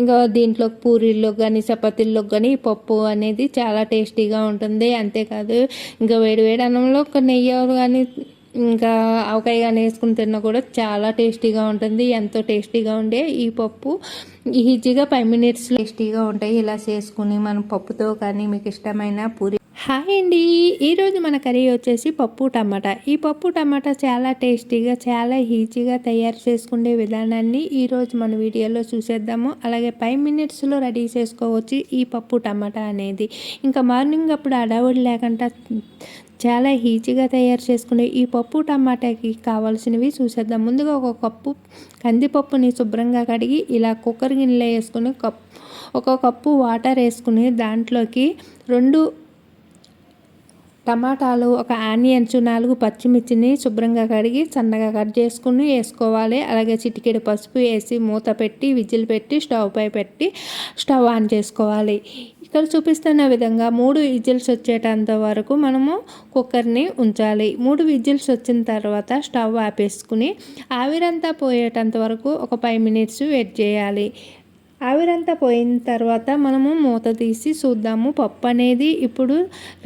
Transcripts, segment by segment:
ఇంకా దీంట్లో పూరీల్లో కానీ చపాతీల్లో కానీ పప్పు అనేది చాలా టేస్టీగా ఉంటుంది. అంతేకాదు ఇంకా వేడి వేడి అన్నంలో ఒక నెయ్యి కానీ ఇంకా ఆవకాయ కానీ వేసుకుని తిన్నా కూడా చాలా టేస్టీగా ఉంటుంది. ఎంతో టేస్టీగా ఉండే ఈ పప్పు. ఈజీగా ఫైవ్ మినిట్స్ టేస్టీగా ఉంటాయి. ఇలా చేసుకుని మనం పప్పుతో కానీ మీకు ఇష్టమైన పూరి హాయ్ అండి. ఈరోజు మన కర్రీ వచ్చేసి పప్పు టమాటా. ఈ పప్పు టమాటా చాలా టేస్టీగా చాలా ఈజీగా తయారు చేసుకునే విధానాన్ని ఈరోజు మన వీడియోలో చూసేద్దాము. అలాగే ఫైవ్ మినిట్స్లో రెడీ చేసుకోవచ్చు ఈ పప్పు టమాటా అనేది. ఇంకా మార్నింగ్ అప్పుడు అడవుడు లేకుండా చాలా ఈజీగా తయారు చేసుకునే ఈ పప్పు టమాటాకి కావాల్సినవి చూసేద్దాం. ముందుగా ఒక కప్పు కందిపప్పుని శుభ్రంగా కడిగి ఇలా కుక్కర్ గిన్నెలో వేసుకుని కప్ ఒక కప్పు వాటర్ వేసుకుని దాంట్లోకి రెండు టమాటాలు ఒక ఆనియన్స్ నాలుగు పచ్చిమిర్చిని శుభ్రంగా కడిగి సన్నగా కట్ చేసుకుని వేసుకోవాలి. అలాగే చిటికెడు పసుపు వేసి మూత పెట్టి విజిల్ పెట్టి స్టవ్ పై పెట్టి స్టవ్ ఆన్ చేసుకోవాలి. ఇక్కడ చూపిస్తున్న విధంగా మూడు విజిల్స్ వచ్చేటంత వరకు మనము కుక్కర్ని ఉంచాలి. మూడు విజిల్స్ వచ్చిన తర్వాత స్టవ్ ఆపేసుకుని ఆవిరంతా పోయేటంత వరకు ఒక ఫైవ్ మినిట్స్ వెయిట్ చేయాలి. ఆవిరంతా పోయిన తర్వాత మనము మూత తీసి చూద్దాము. పప్పు అనేది ఇప్పుడు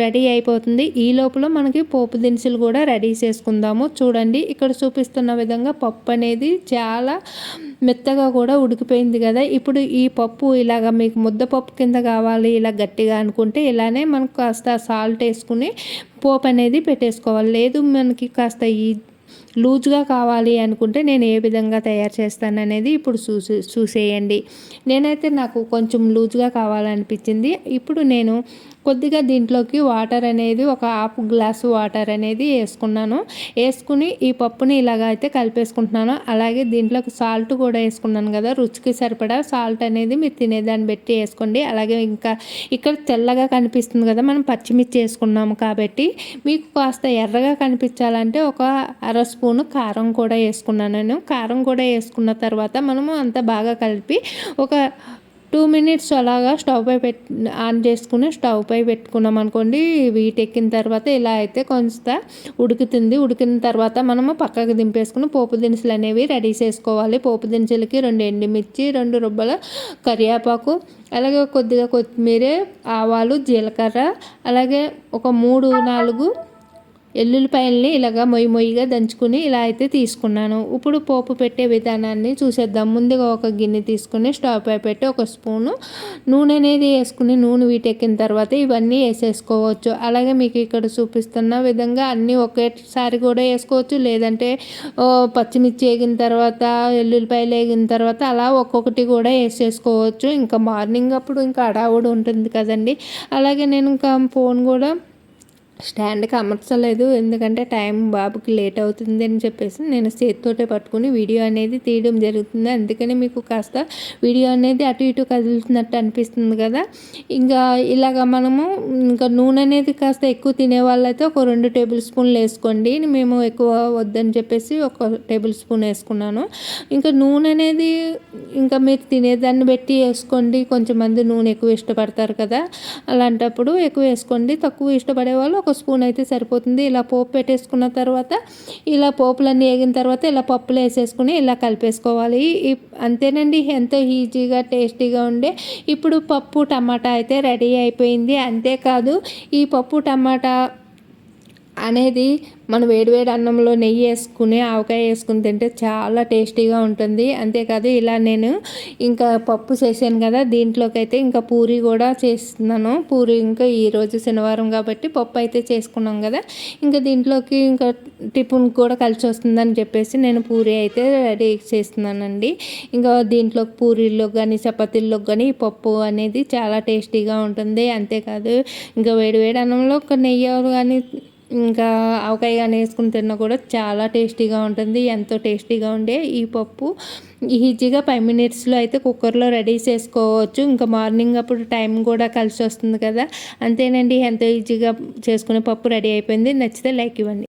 రెడీ అయిపోతుంది. ఈ లోపల మనకి పోపు దినుసులు కూడా రెడీ చేసుకుందాము. చూడండి ఇక్కడ చూపిస్తున్న విధంగా పప్పు అనేది చాలా మెత్తగా కూడా ఉడికిపోయింది కదా. ఇప్పుడు ఈ పప్పు ఇలాగ మీకు ముద్దపప్పు కింద కావాలి ఇలా గట్టిగా అనుకుంటే ఇలానే మనకు కాస్త సాల్ట్ వేసుకుని పోపు అనేది పెట్టేసుకోవాలి. లేదు మనకి కాస్త ఈ లూజ్గా కావాలి అనుకుంటే నేను ఏ విధంగా తయారు చేస్తాను అనేది ఇప్పుడు చూసి చూసేయండి. నేనైతే నాకు కొంచెం లూజ్గా కావాలనిపించింది. ఇప్పుడు నేను కొద్దిగా దీంట్లోకి వాటర్ అనేది ఒక హాఫ్ గ్లాసు వాటర్ అనేది వేసుకున్నాను. వేసుకుని ఈ పప్పుని ఇలాగ అయితే కలిపేసుకుంటున్నాను. అలాగే దీంట్లోకి సాల్ట్ కూడా వేసుకున్నాను కదా రుచికి సరిపడా సాల్ట్ అనేది మీరు తినేదాన్ని పెట్టి వేసుకోండి. అలాగే ఇంకా ఇక్కడ తెల్లగా కనిపిస్తుంది కదా మనం పచ్చిమిర్చి వేసుకున్నాము కాబట్టి మీకు కాస్త ఎర్రగా కనిపించాలంటే ఒక అర స్పూను కారం కూడా వేసుకున్నాను నేను. కారం కూడా వేసుకున్న తర్వాత మనము అంత బాగా కలిపి ఒక టూ మినిట్స్ అలాగా స్టవ్ పై పెట్ ఆన్ చేసుకుని స్టవ్ పై పెట్టుకున్నాం అనుకోండి. వీట్ ఎక్కిన తర్వాత ఇలా అయితే కొంత ఉడుకుతుంది. ఉడికిన తర్వాత మనము పక్కకు దింపేసుకుని పోపు దినుసులు అనేవి రెడీ చేసుకోవాలి. పోపు దినుసులకి రెండు ఎండుమిర్చి రెండు రుబ్బల కరివేపాకు అలాగే కొద్దిగా కొత్తిమీర ఆవాలు జీలకర్ర అలాగే ఒక మూడు నాలుగు ఎల్లుల్లిపాయల్ని ఇలాగ మొయ్యి మొయ్యిగా దంచుకుని ఇలా అయితే తీసుకున్నాను. ఇప్పుడు పోపు పెట్టే విధానాన్ని చూసేద్దాం. ముందుగా ఒక గిన్నె తీసుకుని స్టవ్ పై పెట్టి ఒక స్పూను నూనె అనేది వేసుకుని నూనె వీటెక్కిన తర్వాత ఇవన్నీ వేసేసుకోవచ్చు. అలాగే మీకు ఇక్కడ చూపిస్తున్న విధంగా అన్నీ ఒకేసారి కూడా వేసుకోవచ్చు. లేదంటే పచ్చిమిర్చి వేగిన తర్వాత ఎల్లుల్లిపాయలు వేగిన తర్వాత అలా ఒక్కొక్కటి కూడా వేసేసుకోవచ్చు. ఇంకా మార్నింగ్ అప్పుడు ఇంకా అడావుడు ఉంటుంది కదండి. అలాగే నేను ఇంకా ఫోన్ కూడా స్టాండ్కి అమర్చలేదు ఎందుకంటే టైం బాబుకి లేట్ అవుతుంది అని చెప్పేసి నేను చేతితోటే పట్టుకుని వీడియో అనేది తీయడం జరుగుతుంది. అందుకని మీకు కాస్త వీడియో అనేది అటు ఇటు కదులుతున్నట్టు అనిపిస్తుంది కదా. ఇంకా ఇలాగ మనము ఇంకా నూనె అనేది కాస్త ఎక్కువ తినే వాళ్ళైతే ఒక రెండు టేబుల్ స్పూన్లు వేసుకోండి. మేము ఎక్కువ వద్దని చెప్పేసి ఒక టేబుల్ స్పూన్ వేసుకున్నాను. ఇంకా నూనె అనేది ఇంకా మీరు తినేదాన్ని బట్టి వేసుకోండి. కొంచెం మంది నూనె ఎక్కువ ఇష్టపడతారు కదా. అలాంటప్పుడు ఎక్కువ వేసుకోండి. తక్కువ ఇష్టపడే వాళ్ళు ఒక స్పూన్ అయితే సరిపోతుంది. ఇలా పోపు పెట్టేసుకున్న తర్వాత ఇలా పోపులన్నీ వేగిన తర్వాత ఇలా పప్పులు వేసేసుకుని ఇలా కలిపేసుకోవాలి. అంతేనండి ఎంతో ఈజీగా టేస్టీగా ఉండే. ఇప్పుడు పప్పు టమాటా అయితే రెడీ అయిపోయింది. అంతేకాదు ఈ పప్పు టమాటా అనేది మనం వేడివేడి అన్నంలో నెయ్యి వేసుకుని ఆవకాయ వేసుకుని తింటే చాలా టేస్టీగా ఉంటుంది. అంతేకాదు ఇలా నేను ఇంకా పప్పు చేశాను కదా దీంట్లోకి అయితే ఇంకా పూరి కూడా చేస్తున్నాను. పూరి ఇంకా ఈరోజు శనివారం కాబట్టి పప్పు అయితే చేసుకున్నాం కదా ఇంకా దీంట్లోకి ఇంకా టిఫిన్ కూడా కలిసి వస్తుందని చెప్పేసి నేను పూరి అయితే రెడీ చేస్తున్నానండి. ఇంకా దీంట్లో పూరీల్లో కానీ చపాతీల్లో కానీ పప్పు అనేది చాలా టేస్టీగా ఉంటుంది. అంతేకాదు ఇంకా వేడి వేడి అన్నంలో ఒక నెయ్యి కానీ ఇంకా ఆవకాయ కానీ వేసుకుని తిన్నా కూడా చాలా టేస్టీగా ఉంటుంది ఎంతో టేస్టీగా ఉండే ఈ పప్పు. ఈజీగా ఫైవ్ మినిట్స్లో అయితే కుక్కర్లో రెడీ చేసుకోవచ్చు. ఇంకా మార్నింగ్ అప్పుడు టైం కూడా కలిసి వస్తుంది కదా. అంతేనండి ఎంతో ఈజీగా చేసుకునే పప్పు రెడీ అయిపోయింది. నచ్చితే లైక్ ఇవ్వండి.